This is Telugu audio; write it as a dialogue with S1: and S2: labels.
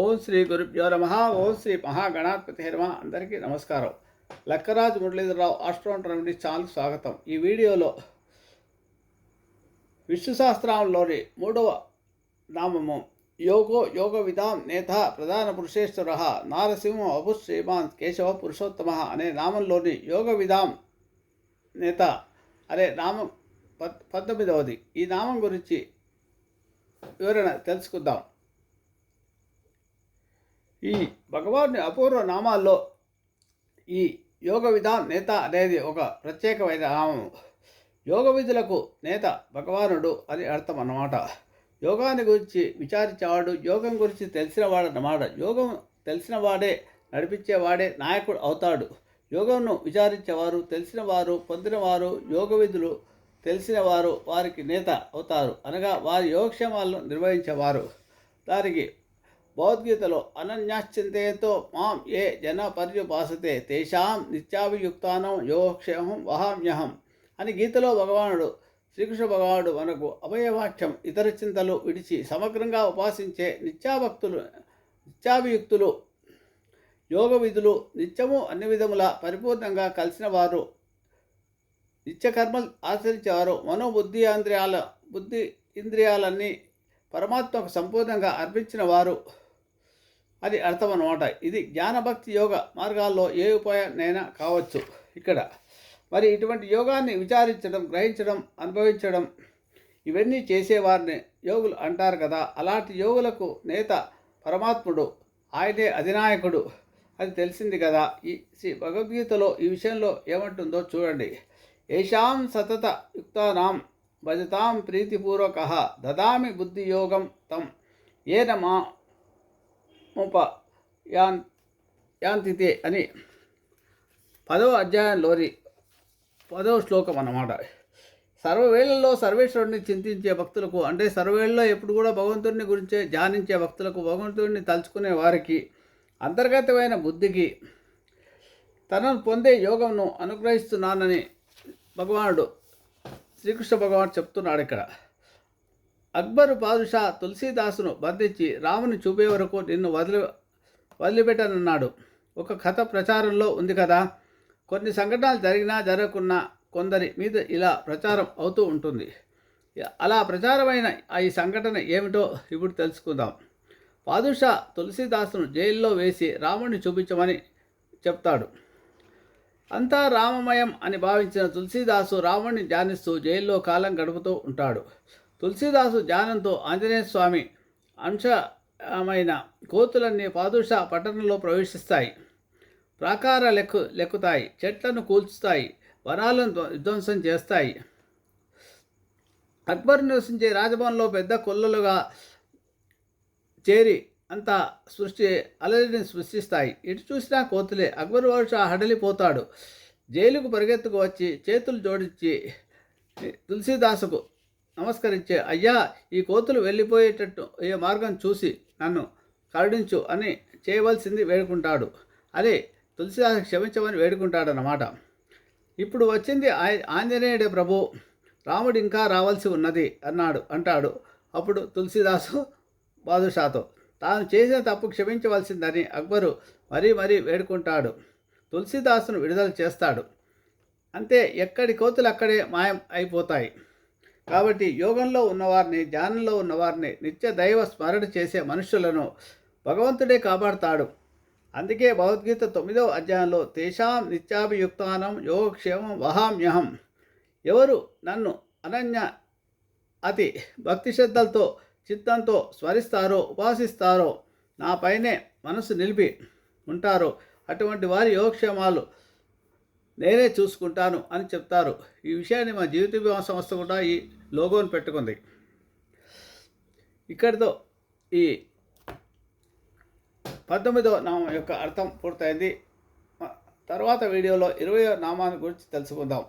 S1: ఓం శ్రీ గురుభ్యో నమ. ఓం శ్రీ మహాగణాధిపతి నమ. అందరికీ నమస్కారం. Lakkaraju Muralidhararao astro remedy channel స్వాగతం. ఈ వీడియోలో విష్ణు శాస్త్రంలోని మూడవ నామము యోగో యోగ విధాం నేత ప్రధాన పురుషేశ్వర నారసింహ అభు శ్రీమాన్ కేశవ పురుషోత్తమ అనే నామంలోని యోగ విధాం నేత అనే నామం పద్ పంతొమ్మిదవది ఈ నామం గురించి వివరణ తెలుసుకుందాం. ఈ భగవాన్ని అపూర్వ నామాల్లో ఈ యోగ విధాన్ నేత అనేది ఒక ప్రత్యేకమైన నామం. యోగ విధులకు నేత భగవానుడు అని అర్థం అన్నమాట. యోగాన్ని గురించి విచారించేవాడు యోగం గురించి తెలిసినవాడు అన్నమాట యోగం తెలిసినవాడే నడిపించేవాడే నాయకుడు అవుతాడు. యోగంను విచారించేవారు తెలిసినవారు పొందినవారు యోగ విధులు తెలిసినవారు వారికి నేత అవుతారు. అనగా వారి యోగక్షేమాలను నిర్వహించేవారు. దానికి భగవద్గీతలో అనన్యాశ్చింతయతో మాం ఏ జన పర్యుపాసతే తేషాం నిత్యాభియుక్తానం యోగక్షేమం వహామ్యహం అని గీతలో భగవానుడు శ్రీకృష్ణ భగవానుడు మనకు అభయవాక్యం ఇతర చింతలు విడిచి సమగ్రంగా ఉపాసించే నిత్యాభక్తులు నిత్యాభియుక్తులు యోగ విధులు నిత్యము అన్ని విధముల పరిపూర్ణంగా కలిసిన వారు నిత్యకర్మలు ఆచరించేవారు మనోబుద్ధి ఇంద్రియాల బుద్ధి ఇంద్రియాలన్నీ పరమాత్మకు సంపూర్ణంగా అర్పించిన వారు అది అర్థం అన్నమాట ఇది జ్ఞానభక్తి యోగ మార్గాల్లో ఏ ఉపాయనైనా కావచ్చు. ఇక్కడ మరి ఇటువంటి యోగాన్ని విచారించడం గ్రహించడం అనుభవించడం ఇవన్నీ చేసేవారిని యోగులు అంటారు కదా. అలాంటి యోగులకు నేత పరమాత్ముడు ఆయనే అధినాయకుడు అది తెలిసింది కదా. ఈ శ్రీ భగవద్గీతలో ఈ విషయంలో ఏమంటుందో చూడండి. ఏషాం సతత యుక్తానాం భజతాం ప్రీతిపూర్వక దదామి బుద్ధియోగం తం. ఏన మా ముప యాన్ యాంతితే అని పదవ అధ్యాయంలోని పదవ శ్లోకం అన్నమాట. సర్వవేళల్లో సర్వేశ్వరుడిని చింతించే భక్తులకు అంటే సర్వవేళల్లో ఎప్పుడు కూడా భగవంతుడిని గురించే ధ్యానించే భక్తులకు భగవంతుడిని తలుచుకునే వారికి అంతర్గతమైన బుద్ధికి తనను పొందే యోగంను అనుగ్రహిస్తున్నానని భగవానుడు శ్రీకృష్ణ భగవాన్ చెప్తున్నాడు ఇక్కడ. అక్బరు పాదుషా తులసీదాసును బంధించి రాముని చూపే వరకు నిన్ను వదిలి వదిలిపెట్టనన్నాడు. ఒక కథ ప్రచారంలో ఉంది కదా. కొన్ని సంఘటనలు జరిగినా జరగకున్నా కొందరి మీద ఇలా ప్రచారం అవుతూ ఉంటుంది. అలా ప్రచారమైన ఈ సంఘటన ఏమిటో ఇప్పుడు తెలుసుకుందాం. పాదుషా తులసీదాసును జైల్లో వేసి రాముడిని చూపించమని చెప్తాడు. అంతా రామమయం అని భావించిన తులసీదాసు రాముడిని ధ్యానిస్తూ జైల్లో కాలం గడుపుతూ ఉంటాడు. తులసీదాసు ధ్యానంతో ఆంజనేయ స్వామి అంశమైన కోతులన్నీ పాదుష పట్టణంలో ప్రవేశిస్తాయి. ప్రాకార లెక్కు లెక్కుతాయి. చెట్లను కూల్చుతాయి. వనాలను విధ్వంసం చేస్తాయి. అక్బర్ నివసించే రాజభవన్లో పెద్ద కొల్లలుగా చేరి అంతా సృష్టి అలరిని సృష్టిస్తాయి. ఇటు చూసినా కోతులే. అక్బర్ వరుష హడలిపోతాడు. జైలుకు పరిగెత్తుకు వచ్చి చేతులు జోడించి తులసీదాసుకు నమస్కరించే అయ్యా ఈ కోతులు వెళ్ళిపోయేటట్టు ఏ మార్గం చూసి నన్ను కరుణించు అని చేయవలసింది వేడుకుంటాడు. అదే తులసిదాసు క్షమించమని వేడుకుంటాడనమాట ఇప్పుడు వచ్చింది ఆంజనేయుడే ప్రభు. రాముడు ఇంకా రావాల్సి ఉన్నది అన్నాడు అంటాడు. అప్పుడు తులసిదాసు బాదుషాతో తాను చేసిన తప్పు క్షమించవలసిందని అక్బరు మరీ మరీ వేడుకుంటాడు. తులసిదాసును విడుదల చేస్తాడు. అంతే ఎక్కడి కోతులు అక్కడే మాయం అయిపోతాయి. కాబట్టి యోగంలో ఉన్నవారిని ధ్యానంలో ఉన్నవారిని నిత్య దైవ స్మరణ చేసే మనుషులను భగవంతుడే కాపాడుతాడు. అందుకే భగవద్గీత తొమ్మిదవ అధ్యాయంలో తేషాం నిత్యాభియుక్తానం యోగక్షేమం వహామ్యహం. ఎవరు నన్ను అనన్య అతి భక్తి శ్రద్ధలతో చిత్తంతో స్మరిస్తారో ఉపాసిస్తారో నాపైనే మనసు నిలిపి ఉంటారో అటువంటి వారి యోగక్షేమాలు నేనే చూసుకుంటాను అని చెప్తారు. ఈ విషయాన్ని మా జీవిత బీమా సంస్థ కూడా ఈ లోగోని పెట్టుకుంది. ఇక్కడితో ఈ పంతొమ్మిదవ నామం యొక్క అర్థం పూర్తయింది. తర్వాత వీడియోలో ఇరవయో నామాన్ని గురించి తెలుసుకుందాం.